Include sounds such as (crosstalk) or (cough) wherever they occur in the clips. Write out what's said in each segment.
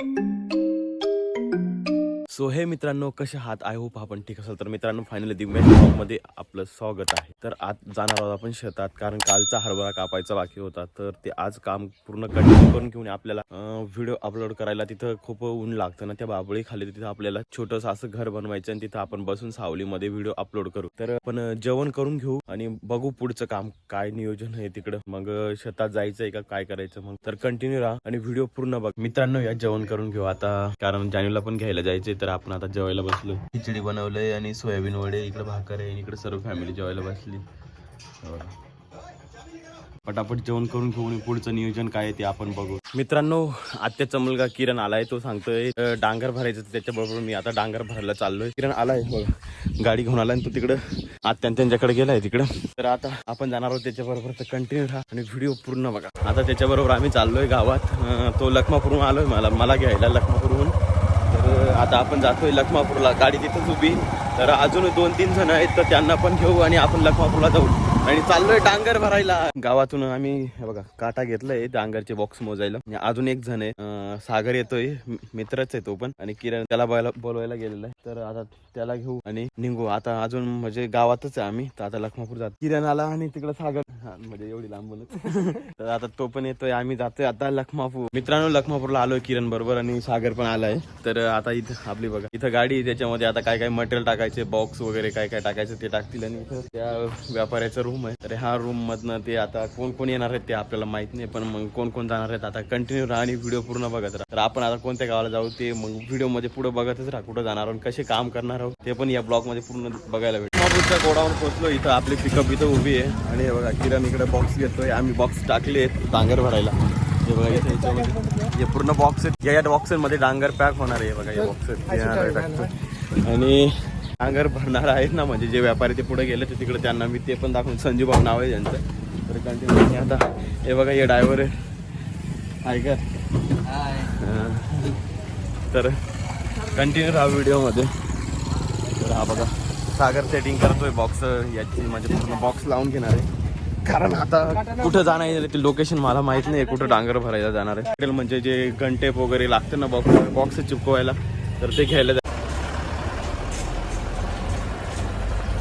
Thank you. So हे मित्रांनो कसे आहात? आय होप आपण ठीक असाल. तर मित्रांनो फायनली दिव्या मध्ये आपलं स्वागत आहे. तर आज जाणार आहोत आपण शेतात कारण कालचा हरभरा कापायचा बाकी होता. तर ते आज काम पूर्ण कंटिन्यू करून घेऊन आपल्याला व्हिडिओ अपलोड करायला तिथं खूप ऊन लागतं ना त्या बाबळी खाली तिथं आपल्याला छोटस असं घर बनवायचं आणि तिथं आपण बसून सावलीमध्ये व्हिडिओ अपलोड करू. तर आपण जेवण करून घेऊ आणि बघू पुढचं काम. काय नियोजन आहे तिकडं? मग शेतात शेतात जायचंय का? काय करायचं? मग तर कंटिन्यू राहा आणि व्हिडिओ पूर्ण बघ. मित्रांनो या जेवण करून घेऊ आता. कारण जाणीला पण घ्यायला जायचंय तर आपण आता जेवायला बसलो खिचडी बनवलंय आणि सोयाबीन वडे इकडे भाकर आहे इकडे सर्व फॅमिली जेवायला बसली. पटापट जेवण करून घेऊन पुढचं नियोजन काय आहे ते आपण बघू. मित्रांनो आत्याचा मुलगा किरण आलाय तो सांगतोय डांगर भरायचं तर त्याच्याबरोबर मी आता डांगर भरायला चाललोय. किरण आलाय बघा. गाडी घेऊन आलाय आणि तो तिकडं आत्यान त्यांच्याकडे गेलाय तिकडं. तर आता आपण जाणार आहोत त्याच्याबरोबर तर कंटिन्यू राहा आणि व्हिडिओ पूर्ण बघा. आता त्याच्याबरोबर आम्ही चाललोय गावात. तो लखमापूरहून आलोय मला मला घ्यायला लखमापूरहून. तर आता आपण जातोय लखमापूरला. गाडी तिथंच उभी. तर अजून दोन तीन जण आहेत तर त्यांना पण घेऊ आणि आपण लखमापूरला जाऊ. आणि चाललोय डांगर भरायला. गावातून आम्ही बघा काटा घेतलाय डांगरचे बॉक्स मोजायला. अजून एक जण आहे. सागर येतोय. मित्रच आहे तो पण. आणि किरण त्याला बोलायला बोलवायला गेलेला आहे. तर आता त्याला घेऊ आणि निघू. आता अजून म्हणजे गावातच आहे आम्ही तर आता लखमापूर जात. किरण आला आणि तिकडे सागर हा, म्हणजे एवढी लांबूनच (laughs) तर आता तो पण येतोय आम्ही जातोय आता लखमापूर. मित्रांनो लखमापूरला आलोय किरण बरोबर आणि सागर पण आलाय. तर आता इथं आपली बघा इथं गाडी त्याच्यामध्ये आता काय काय मटेरियल टाकायचे बॉक्स वगैरे काय काय टाकायचं ते टाकतील आणि इथं त्या व्यापाऱ्याचा रूम आहे. तर ह्या रूम मधनं ते आता कोण कोण येणार आहेत ते आपल्याला माहीत नाही पण मग कोण कोण जाणार आहेत आता कंटिन्यू राहा आणि व्हिडिओ पूर्ण बघत राहा. तर आपण आता कोणत्या गावाला जाऊ ते मग व्हिडिओमध्ये पुढे बघतच राहा कुठं जाणार आहोत कसे काम करणार आहोत. ते पण या ब्लॉगमध्ये पूर्ण बघायला भेटेल. महापूरच्या गोडावर पोहोचलो इथं. आपली पिकअप इथं उभी आहे. आणि हे बघा किरण इकडे बॉक्स घेतोय. आम्ही बॉक्स टाकले आहेत. डांगर भरायला. हे बघा इथे याच्यामध्ये हे पूर्ण बॉक्स आहेत. या या बॉक्समध्ये डांगर पॅक होणार आहे. बघा या बॉक्स आणि डांगर भरणार आहेत ना म्हणजे जे व्यापारी ते पुढे गेले ते तिकडे त्यांना मी ते पण दाखवून संजू भाऊ नाव आहे त्यांचं तर कंटिन्यू आता हे बघा हे ड्रायव्हर आहे. आहे का हां. तर कंटिन्यू राहा व्हिडिओमध्ये. तर हा बघा. सागर सेटिंग करतोय बॉक्स याची म्हणजे पूर्ण बॉक्स लावून घेणार आहे. कारण आता कुठं जाणार आहे ते लोकेशन मला माहीत नाही. कुठं डांगर भरायला जाणार आहे. म्हणजे जे गनटेप वगैरे लागते ना बॉक्स बॉक्स चिपकवायला तर ते घ्यायला जा-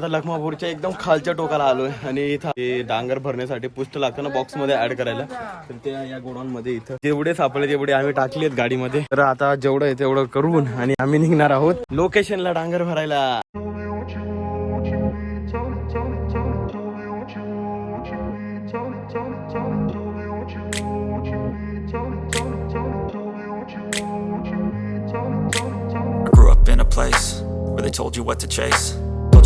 आता लखमापूरच्या एकदम खालच्या टोकाला आलोय आणि इथं डांगर भरण्यासाठी पुष्ट लागतं ना बॉक्समध्ये ऍड करायला. तर ते या गोडाऊन मध्ये इथं जेवढे सापडले तेवढे आम्ही टाकले आहेत गाडीमध्ये. तर आता जेवढं आहे तेवढं करून आणि आम्ही निघणार आहोत लोकेशनला डांगर भरायला. I grew up in a place where they told you what to chase,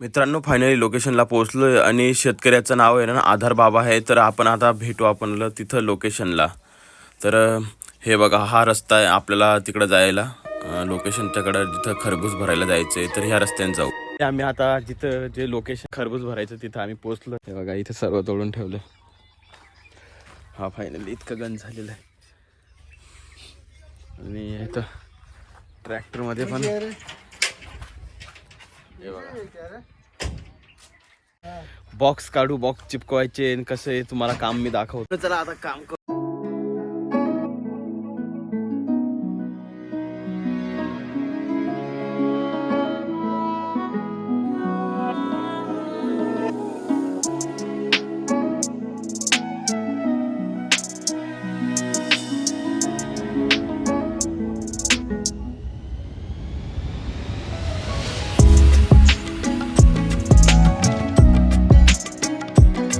मित्रांनो फायनली लोकेशनला पोहोचलोय आणि शेतकऱ्याचं नाव आहे ना आधार बाबा आहे. तर आपण आता भेटू आपण तिथं लोकेशनला तर हे बघा हा रस्ता आहे आपल्याला तिकडं जायला. लोकेशन लोकेशनच्याकडं जिथं खरबूज भरायला जायचंय तर ह्या रस्त्याने जाऊ. ते आम्ही आता जिथं जे लोकेशन खरबूज भरायचं तिथं आम्ही पोहोचलो. हे बघा इथं सर्व तोडून ठेवलं. हा फायनली इतकं गंज झालेलं आहे. आणि इथं ट्रॅक्टरमध्ये पण बॉक्स काढू बॉक्स चिपकवायचे आणि कसं आहे तुम्हाला काम मी दाखवतो. चला आता काम करू.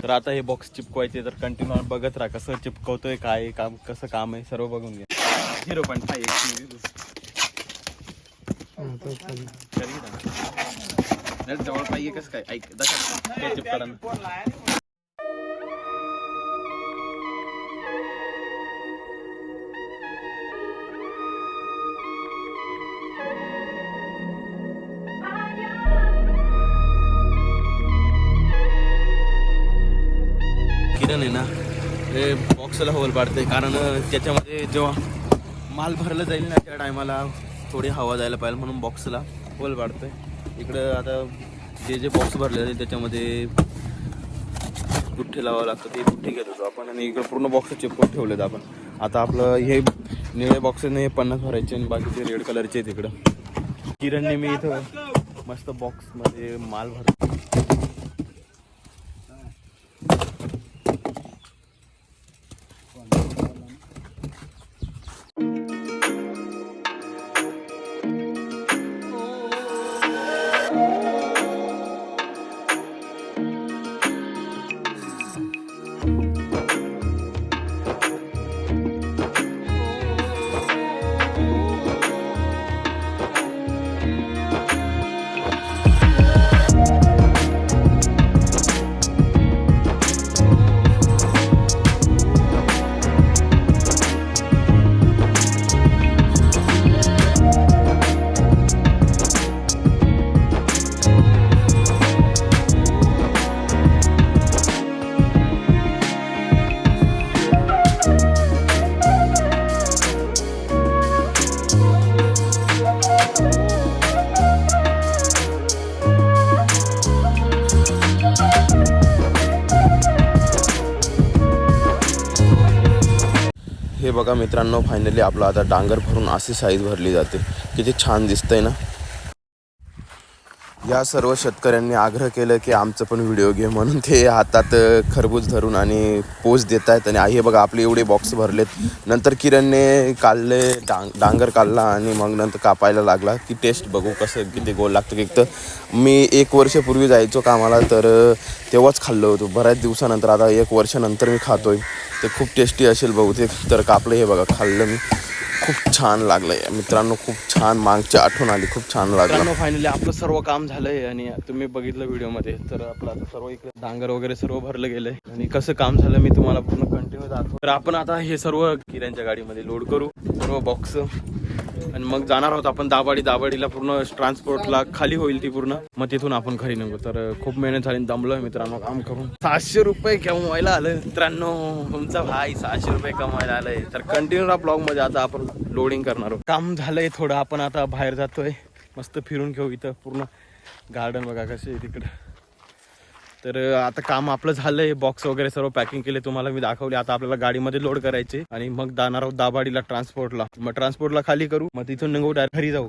तर आता हे बॉक्स चिपकवायचे तर कंटिन्यू बघत राहा कसं चिपकवतोय काय काम कसं काम आहे सर्व बघून घ्या. झिरो पॉईंट फाय जवळ पाहिजे कसं काय? ऐक दाखव. ते आहे ना ते बॉक्सला होल पाडते कारण त्याच्यामध्ये जेव्हा माल भरलं जाईल ना त्या टायमाला थोडी हवा जायला पाहिजे म्हणून बॉक्सला होल पाडते इकडं आता जे जे बॉक्स भरले जाईल त्याच्यामध्ये गुठ्ठे लावावं लागतं ते गुठ्ठे घेत होतो आपण. आणि इकडं पूर्ण बॉक्स चिपकून ठेवलेत आपण. आता आपलं हे निळे बॉक्सने पन्नास भरायचे आणि बाकीचे रेड कलरचे आहेत इकडं. किरणने मी इथं मस्त बॉक्समध्ये माल भरतो हे बघा मित्रांनो फायनली आपलं आता डांगर भरून अशी साईज भरली जाते. किती छान दिसतंय ना? या सर्व शेतकऱ्यांनी आग्रह केलं की आमचं पण व्हिडिओ घे म्हणून ते हातात खरबूज धरून आणि पोच देत आहेत आणि हे बघा आपले एवढे बॉक्स भरलेत. नंतर किरणने काढले डांग डांगर काढला आणि मग नंतर कापायला लागला. की टेस्ट बघू कसं किती गोल लागतं एक तर. मी एक वर्षापूर्वी जायचो कामाला तर तेव्हाच खाल्लं होतो. बऱ्याच दिवसानंतर आता एक वर्षानंतर मी खातो आहे ते खूप टेस्टी असेल बहुतेक तर कापलं हे बघा खाल्लं मी. खूप छान लागलंय मित्रांनो खूप छान मागची आठवण आली. खूप छान लागलं. फायनली आपलं सर्व काम झालंय आणि तुम्ही बघितलं व्हिडिओमध्ये. तर आपलं आता सर्व इकडे डांगर वगैरे सर्व भरलं गेलंय. आणि कसं काम झालं मी तुम्हाला पूर्ण कंटिन्यू दाखव तर आपण आता हे सर्व किऱ्यांच्या गाडीमध्ये लोड करू. सर्व बॉक्स आणि मग जाणार आहोत आपण दाबाडी दाबाडीला पूर्ण ट्रान्सपोर्टला खाली होईल ती पूर्ण. मग तिथून आपण घरी निघू. तर खूप मेहनत झाली दमलोय मित्रांनो काम करून. सहाशे रुपये कमवायला आलं मित्रांनो. तुमचा भाई सहाशे रुपये कमवायला आलंय. तर कंटिन्यू ब्लॉगमध्ये आता आपण लोडिंग करणार आहोत. काम झालंय थोडं. आपण आता बाहेर जातोय. मस्त फिरून घेऊ इथं पूर्ण. गार्डन बघा कसे आहे तिकडं. तर आता काम आपलं झालंय. बॉक्स वगैरे सर्व पॅकिंग केले. तुम्हाला मी दाखवले. आता आपल्याला गाडीमध्ये लोड करायचे. आणि मग जाणार आहोत दाबाडीला ट्रान्सपोर्टला मग ट्रान्सपोर्टला खाली करू. मग तिथून निघू डायरेक्ट घरी जाऊ.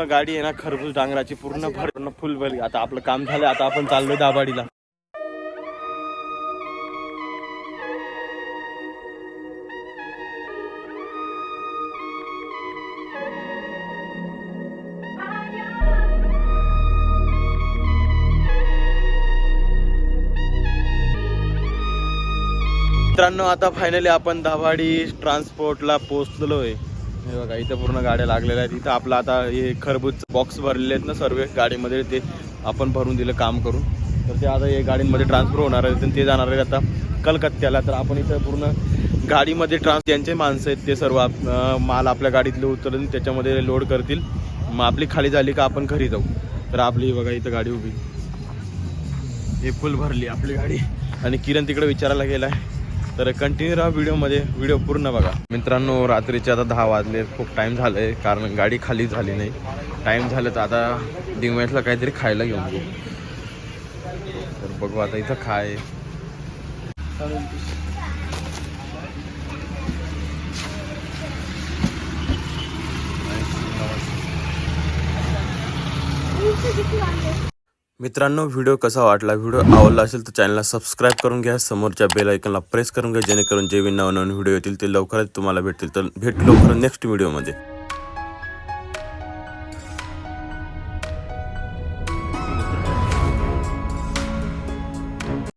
पूर्ण गाडी आहे ना खरबूज डांगराची पूर्ण भर फुल भरली आता आपलं काम झालं आता आपण चाललोय दाबाडीला मित्रांनो आता फायनली आपण दाभाडी ट्रान्सपोर्टला पोहोचलोय. हे बघा इथं पूर्ण गाड्या लागलेल्या आहेत. इथं आपलं आता हे खरबूज बॉक्स भरलेले आहेत ना सर्व गाडीमध्ये ते आपण भरून दिलं काम करून. तर ते आता हे गाडींमध्ये ट्रान्सफर होणार आहेत ते जाणार आहेत आता कलकत्त्याला. तर आपण इथं पूर्ण गाडीमध्ये ट्रान्स ज्यांचे माणसं आहेत ते सर्व आप- माल आपल्या गाडीतले उतरून त्याच्यामध्ये लोड करतील. मग आपली खाली झाली का आपण घरी जाऊ. तर आपली बघा इथं गाडी उभी. हे फुल भरली आपली गाडी. आणि किरण तिकडे विचारायला गेला आहे तर कंटिन्यू राहा व्हिडिओमध्ये व्हिडिओ पूर्ण बघा. मित्रांनो रात्रीचे आता दहा वाजले. खूप टाईम झालंय कारण गाडी खाली झाली नाही. टाईम झालं तर आता डिमार्टला काहीतरी खायला घेऊन घेऊ तर बघू आता इथं खाय मित्रांनो व्हिडिओ कसा वाटला? व्हिडिओ आवडला असेल तर चॅनलला सबस्क्राईब करून घ्या. समोरच्या बेल आयकनला प्रेस करून घ्या जेणेकरून जे नवनवीन व्हिडिओ येतील ते लवकरच तुम्हाला भेटतील. तर भेट लवकर नेक्स्ट व्हिडिओमध्ये